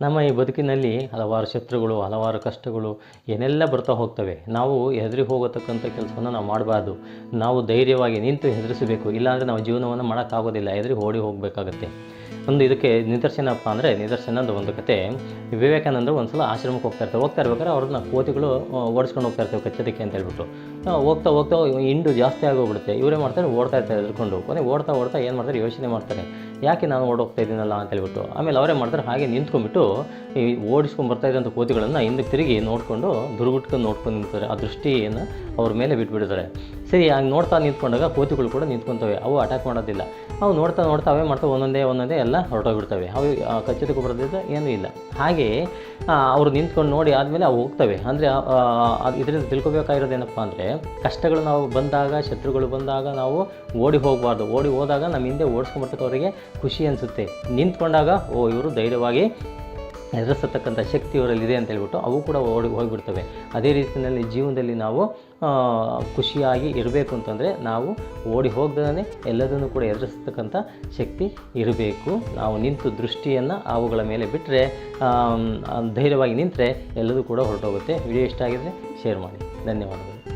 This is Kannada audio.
ನಮ್ಮ ಈ ಬದುಕಿನಲ್ಲಿ ಹಲವಾರು ಶತ್ರುಗಳು, ಹಲವಾರು ಕಷ್ಟಗಳು ಏನೆಲ್ಲ ಬರ್ತಾ ಹೋಗ್ತವೆ, ನಾವು ಹೆದರಿ ಹೋಗತಕ್ಕಂಥ ಕೆಲಸವನ್ನು ನಾವು ಮಾಡಬಾರ್ದು. ನಾವು ಧೈರ್ಯವಾಗಿ ನಿಂತು ಹೆದರಿಸಬೇಕು. ಇಲ್ಲಾಂದರೆ ನಾವು ಜೀವನವನ್ನು ಮಾಡೋಕ್ಕಾಗೋದಿಲ್ಲ. ಹೆದರಿ ಓಡಿ ಹೋಗಬೇಕಾಗತ್ತೆ. ಒಂದು ಇದಕ್ಕೆ ನಿದರ್ಶನಪ್ಪ ಅಂದರೆ ನಿದರ್ಶನದ ಒಂದು ಕತೆ. ವಿವೇಕಾನಂದರು ಒಂದು ಸಲ ಆಶ್ರಮಕ್ಕೆ ಹೋಗ್ತಾ ಇರ್ತಾರೆ. ಹೋಗ್ತಾ ಇರ್ಬೇಕಾದ್ರೆ ಅವ್ರನ್ನ ಕೋತಿಗಳು ಓಡಿಸ್ಕೊಂಡು ಹೋಗ್ತಾ ಇರ್ತವೆ ಕಚ್ಚೋದಕ್ಕೆ ಅಂತ ಹೇಳ್ಬಿಟ್ಟು. ಹೋಗ್ತಾ ಹೋಗ್ತಾ ಹಿಂಡು ಜಾಸ್ತಿ ಆಗೋಗ್ಬಿಡುತ್ತೆ. ಇವರೇ ಮಾಡ್ತಾರೆ, ಓಡ್ತಾ ಇರ್ತಾರೆ ಎದ್ಕೊಂಡು ಕೊನೆ ಓಡ್ತಾ ಓಡ್ತಾ ಏನು ಮಾಡ್ತಾರೆ? ಯೋಚನೆ ಮಾಡ್ತಾರೆ. ಯಾಕೆ ನಾನು ಓಡೋಗ್ತಾ ಇದ್ದೀನಲ್ಲ ಅಂತ ಹೇಳ್ಬಿಟ್ಟು. ಆಮೇಲೆ ಅವರೇ ಮಾಡ್ತಾರೆ, ಹಾಗೆ ನಿಂತ್ಕೊಂಡ್ಬಿಟ್ಟು ಈ ಓಡಿಸ್ಕೊಂಡು ಬರ್ತಾ ಇದ್ದಂಥ ಕೋತಿಗಳನ್ನು ಹಿಂದಕ್ಕೆ ತಿರುಗಿ ನೋಡಿಕೊಂಡು, ದುರ್ಗುಟ್ಕೊಂಡು ನೋಡ್ಕೊಂಡು ನಿಂತಾರೆ ಆ ದೃಷ್ಟಿಯನ್ನು ಅವ್ರ ಮೇಲೆ ಬಿಟ್ಬಿಡ್ತಾರೆ. ಸರಿ ಹಂಗೆ ನೋಡ್ತಾ ನಿಂತ್ಕೊಂಡಾಗ ಕೋತಿಗಳು ಕೂಡ ನಿಂತ್ಕೊತವೆ. ಅವು ಅಟ್ಯಾಕ್ ಮಾಡೋದಿಲ್ಲ. ಅವು ನೋಡ್ತಾ ನೋಡ್ತಾ ಅವೇ ಮಾಡ್ತಾ ಒಂದೊಂದೇ ಒಂದೊಂದೇ ಎಲ್ಲ ಹೊರಟೋಗ್ಬಿಡ್ತವೆ. ಅವು ಕಚ್ಚೋದಕ್ಕೂ ಬರೋದಿಲ್ಲ ಏನೂ ಇಲ್ಲ. ಹಾಗೆ ಅವರು ನಿಂತ್ಕೊಂಡು ನೋಡಿ ಆದಮೇಲೆ ಅವು ಹೋಗ್ತವೆ. ಅಂದರೆ ಇದರಿಂದ ತಿಳ್ಕೊಬೇಕಾಗಿರೋದೇನಪ್ಪ ಅಂದರೆ, ಕಷ್ಟಗಳು ನಾವು ಬಂದಾಗ, ಶತ್ರುಗಳು ಬಂದಾಗ ನಾವು ಓಡಿ ಹೋಗಬಾರ್ದು. ಓಡಿ ಹೋದಾಗ ನಮ್ಮ ಹಿಂದೆ ಓಡಿಸ್ಕೊಂಬರ್ತಕ್ಕವರಿಗೆ ಖುಷಿ ಅನಿಸುತ್ತೆ. ನಿಂತ್ಕೊಂಡಾಗ, ಓ, ಇವರು ಧೈರ್ಯವಾಗಿ ಎದುರಿಸತಕ್ಕಂಥ ಶಕ್ತಿ ಇವರಲ್ಲಿದೆ ಅಂತ ಹೇಳ್ಬಿಟ್ಟು ಅವು ಕೂಡ ಓಡಿ ಹೋಗಿಬಿಡ್ತವೆ. ಅದೇ ರೀತಿಯಲ್ಲಿ ಜೀವನದಲ್ಲಿ ನಾವು ಖುಷಿಯಾಗಿ ಇರಬೇಕು ಅಂತಂದರೆ ನಾವು ಓಡಿ ಹೋಗ್ದೇ ಎಲ್ಲದನ್ನು ಕೂಡ ಎದುರಿಸ್ತಕ್ಕಂಥ ಶಕ್ತಿ ಇರಬೇಕು. ನಾವು ನಿಂತು ದೃಷ್ಟಿಯನ್ನು ಅವುಗಳ ಮೇಲೆ ಬಿಟ್ಟರೆ ಧೈರ್ಯವಾಗಿ ನಿಂತರೆ ಎಲ್ಲದೂ ಕೂಡ ಹೊರಟೋಗುತ್ತೆ. ವಿಡಿಯೋ ಇಷ್ಟ ಆಗಿದ್ದರೆ ಶೇರ್ ಮಾಡಿ. ಧನ್ಯವಾದಗಳು.